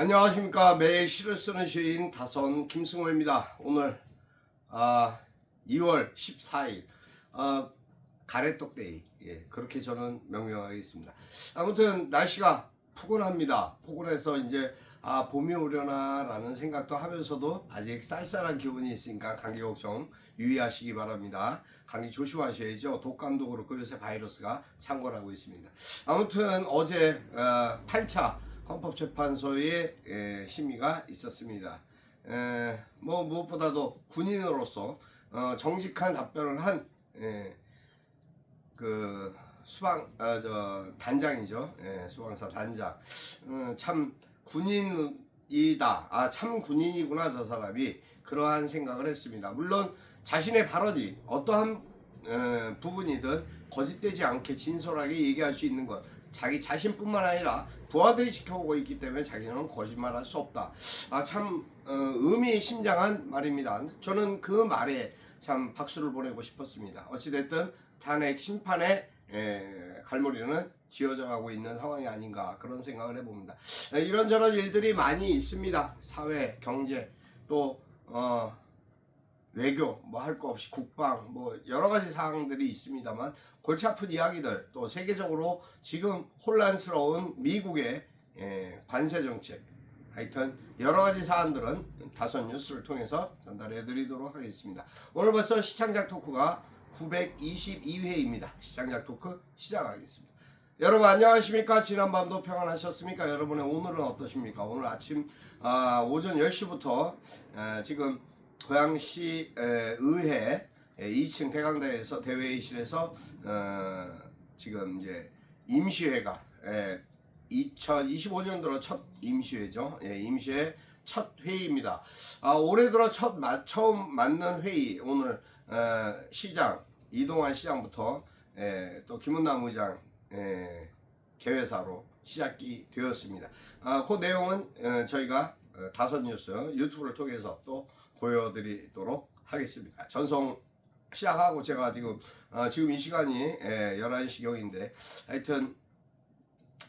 안녕하십니까 매일 시를 쓰는 시인 다선 김승호입니다. 오늘 아 2월 14일 아 가래떡데이 예 그렇게 저는 명명하겠습니다. 아무튼 날씨가 포근합니다. 포근해서 이제 아 봄이 오려나 라는 생각도 하면서도 아직 쌀쌀한 기분이 있으니까 감기 걱정 유의하시기 바랍니다. 감기 조심하셔야죠. 독감도 그렇고 요새 바이러스가 창궐하고 있습니다. 아무튼 어제 어, 8차 헌법재판소의 에, 심의가 있었습니다. 에, 뭐 무엇보다도 군인으로서 어, 정직한 답변을 한 에, 그 수방 아, 저 단장이죠. 예, 수방사 단장. 음, 참 군인이다. 아, 참 군인이구나 저 사람이 그러한 생각을 했습니다. 물론 자신의 발언이 어떠한 어, 부분이든 거짓되지 않게 진솔하게 얘기할 수 있는 것. 자기 자신뿐만 아니라 부하들이 지켜보고 있기 때문에 자기는 거짓말할 수 없다. 아참 어, 의미심장한 말입니다. 저는 그 말에 참 박수를 보내고 싶었습니다. 어찌됐든 탄핵 심판의 에, 갈무리는 지어져 가고 있는 상황이 아닌가 그런 생각을 해봅니다. 에, 이런저런 일들이 많이 있습니다. 사회, 경제, 또 어, 외교 뭐 할 거 없이 국방 뭐 여러 가지 사항들이 있습니다만 골치 아픈 이야기들 또 세계적으로 지금 혼란스러운 미국의 에, 관세 정책 하여튼 여러 가지 사안들은 다섯 뉴스를 통해서 전달해 드리도록 하겠습니다. 오늘 벌써 시청자 토크가 922회입니다. 시청자 토크 시작하겠습니다. 여러분 안녕하십니까? 지난밤도 평안하셨습니까? 여러분의 오늘은 어떠십니까? 오늘 아침 아, 오전 10시부터 에, 지금 고양시 에, 의회 에, 2층 대강당에서 대회의실에서 어, 지금 이제 임시회가 에, 2025년도로 첫 임시회죠. 예, 임시회 첫 회의입니다. 아, 올해 들어 첫 마, 처음 맞는 회의 오늘 어, 시장 이동환 시장부터 예, 또 김은남 의장 예, 개회사로 시작이 되었습니다. 아, 그 내용은 어, 저희가 어, 다섯 뉴스 유튜브를 통해서 또 보여드리도록 하겠습니다. 전송 시작하고 제가 지금 어, 지금 이 시간이 예, 11시경인데 하여튼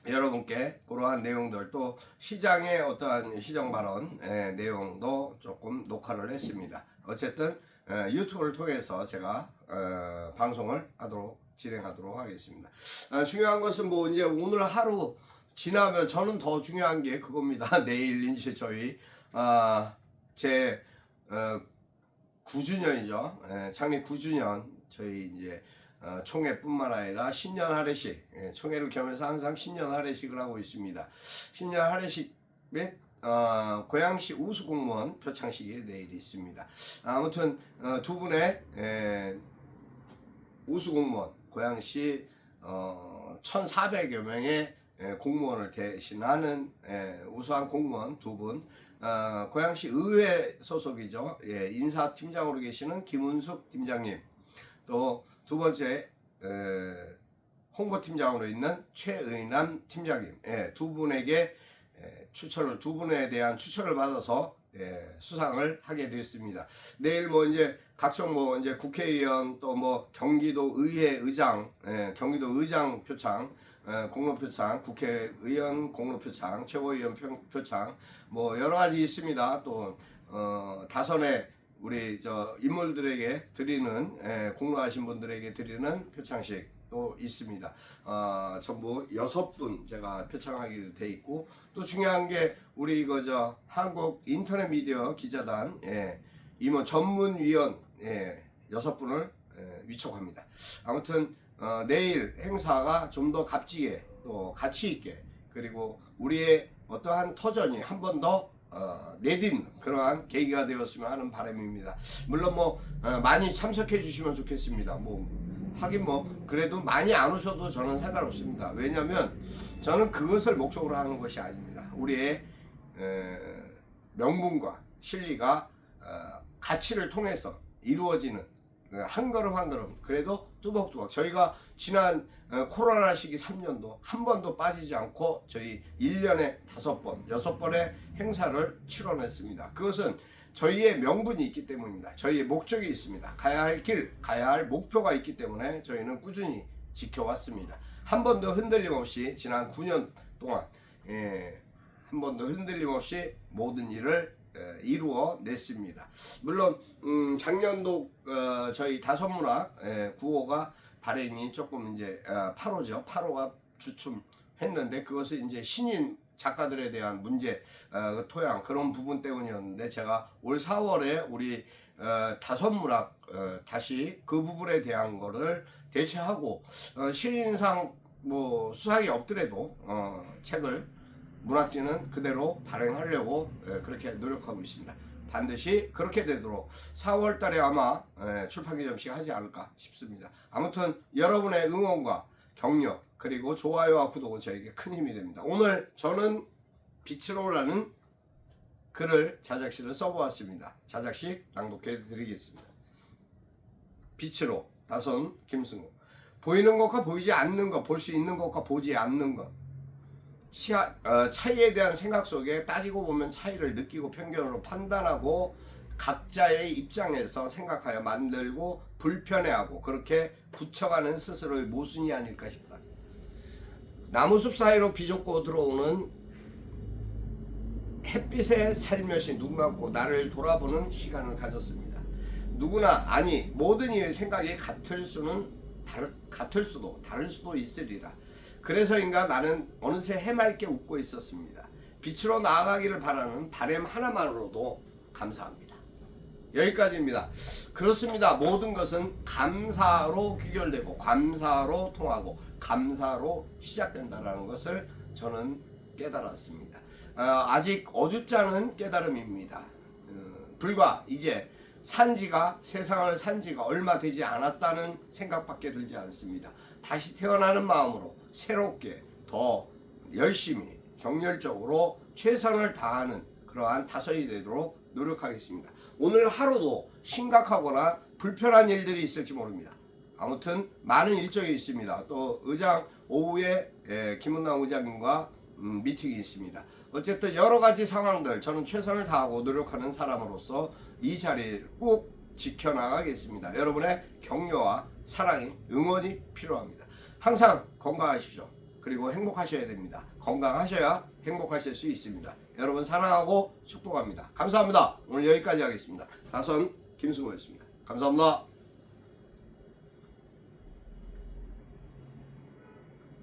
여러분께 그러한 내용들 또 시장의 어떠한 시정 발언 예, 내용도 조금 녹화를 했습니다. 어쨌든 예, 유튜브를 통해서 제가 어, 방송을 하도록 진행하도록 하겠습니다. 아, 중요한 것은 뭐 이제 오늘 하루 지나면 저는 더 중요한 게 그겁니다. 내일 이제 저희 아, 제 어, 9주년이죠. 예, 창립 9주년 저희 이제 어, 총회뿐만 아니라 신년 할애식 예, 총회를 겸해서 항상 신년 할애식을 하고 있습니다. 신년 할애식 및 어, 고양시 우수 공무원 표창식이 내일 있습니다. 아무튼 어, 두 분의 에, 우수 공무원 고양시 어, 1,400여 명의 에, 공무원을 대신하는 에, 우수한 공무원 두 분. 어, 고양시 의회 소속이죠. 예, 인사팀장으로 계시는 김은숙 팀장님. 또 두 번째 에, 홍보팀장으로 있는 최의남 팀장님. 예, 두 분에게 에, 추천을 두 분에 대한 추천을 받아서 예, 수상을 하게 되었습니다. 내일 뭐 이제 각종 뭐 이제 국회의원 또 뭐 경기도 의회 의장, 예, 경기도 의장 표창, 예, 공로 표창, 국회의원 공로 표창, 최고위원 표- 표창, 뭐 여러 가지 있습니다. 또 어, 다선의 우리 저 인물들에게 드리는 예, 공로하신 분들에게 드리는 표창식도 있습니다. 어, 전부 여섯 분 제가 표창하기로 돼 있고 또 중요한 게 우리 이거 저 한국 인터넷 미디어 기자단 예, 임원 전문위원 예, 여섯 분을 예, 위촉합니다. 아무튼 어, 내일 행사가 좀 더 값지게 또 가치 있게 그리고 우리의 어떠한 터전이 한 번더 어, 내딛는 그러한 계기가 되었으면 하는 바람입니다. 물론 뭐 어, 많이 참석해 주시면 좋겠습니다. 뭐 하긴 뭐 그래도 많이 안 오셔도 저는 상관없습니다. 왜냐하면 저는 그것을 목적으로 하는 것이 아닙니다. 우리의 에, 명분과 실리가 어, 가치를 통해서 이루어지는 어, 한 걸음 한 걸음 그래도 뚜벅뚜벅 저희가 지난 어, 코로나 시기 3년도 한 번도 빠지지 않고 저희 1년에 다섯 번, 여섯 번의 행사를 치러냈습니다. 그것은 저희의 명분이 있기 때문입니다. 저희의 목적이 있습니다. 가야 할 길, 가야 할 목표가 있기 때문에 저희는 꾸준히 지켜왔습니다. 한 번도 흔들림 없이 지난 9년 동안 예, 한 번도 흔들림 없이 모든 일을 에, 이루어 냈습니다. 물론 음, 작년도 어, 저희 다섯문학 에, 구호가 발행이 조금 이제 어, 8호죠. 8호가 주춤했는데 그것은 이제 신인 작가들에 대한 문제 어, 그 토양 그런 부분 때문이었는데 제가 올 4월에 우리 어, 다섯문학 어, 다시 그 부분에 대한 거를 대체하고 어, 신인상 뭐 수상이 없더라도 어, 책을 문학지는 그대로 발행하려고 예, 그렇게 노력하고 있습니다. 반드시 그렇게 되도록 4월 달에 아마 예, 출판 기념식 하지 않을까 싶습니다. 아무튼 여러분의 응원과 격려 그리고 좋아요와 구독은 저에게 큰 힘이 됩니다. 오늘 저는 빛으로라는 글을 자작시를 써보았습니다. 자작시 낭독해 드리겠습니다. 빛으로 다선 김승우 보이는 것과 보이지 않는 것, 볼 수 있는 것과 보지 않는 것 시야, 어, 차이에 대한 생각 속에 따지고 보면 차이를 느끼고 편견으로 판단하고 각자의 입장에서 생각하여 만들고 불편해하고 그렇게 붙여가는 스스로의 모순이 아닐까 싶다. 나무숲 사이로 비좁고 들어오는 햇빛에 살며시 눈 감고 나를 돌아보는 시간을 가졌습니다. 누구나 아니 모든 이의 생각이 같을 수는 다르, 같을 수도 다를 수도 있으리라. 그래서인가 나는 어느새 해맑게 웃고 있었습니다. 빛으로 나아가기를 바라는 바램 하나만으로도 감사합니다. 여기까지입니다. 그렇습니다. 모든 것은 감사로 귀결되고 감사로 통하고 감사로 시작된다라는 것을 저는 깨달았습니다. 어, 아직 어줍지 않은 깨달음입니다. 어, 불과 이제 산지가 세상을 산지가 얼마 되지 않았다는 생각밖에 들지 않습니다. 다시 태어나는 마음으로 새롭게 더 열심히 정열적으로 최선을 다하는 그러한 다섯이 되도록 노력하겠습니다. 오늘 하루도 심각하거나 불편한 일들이 있을지 모릅니다. 아무튼 많은 일정이 있습니다. 또 의장 오후에 에, 김은남 의장님과 음, 미팅이 있습니다. 어쨌든 여러 가지 상황들 저는 최선을 다하고 노력하는 사람으로서 이 자리를 꼭 지켜나가겠습니다. 여러분의 격려와 사랑이 응원이 필요합니다. 항상 건강하십시오. 그리고 행복하셔야 됩니다. 건강하셔야 행복하실 수 있습니다. 여러분 사랑하고 축복합니다. 감사합니다. 오늘 여기까지 하겠습니다. 다선 김승호였습니다. 감사합니다.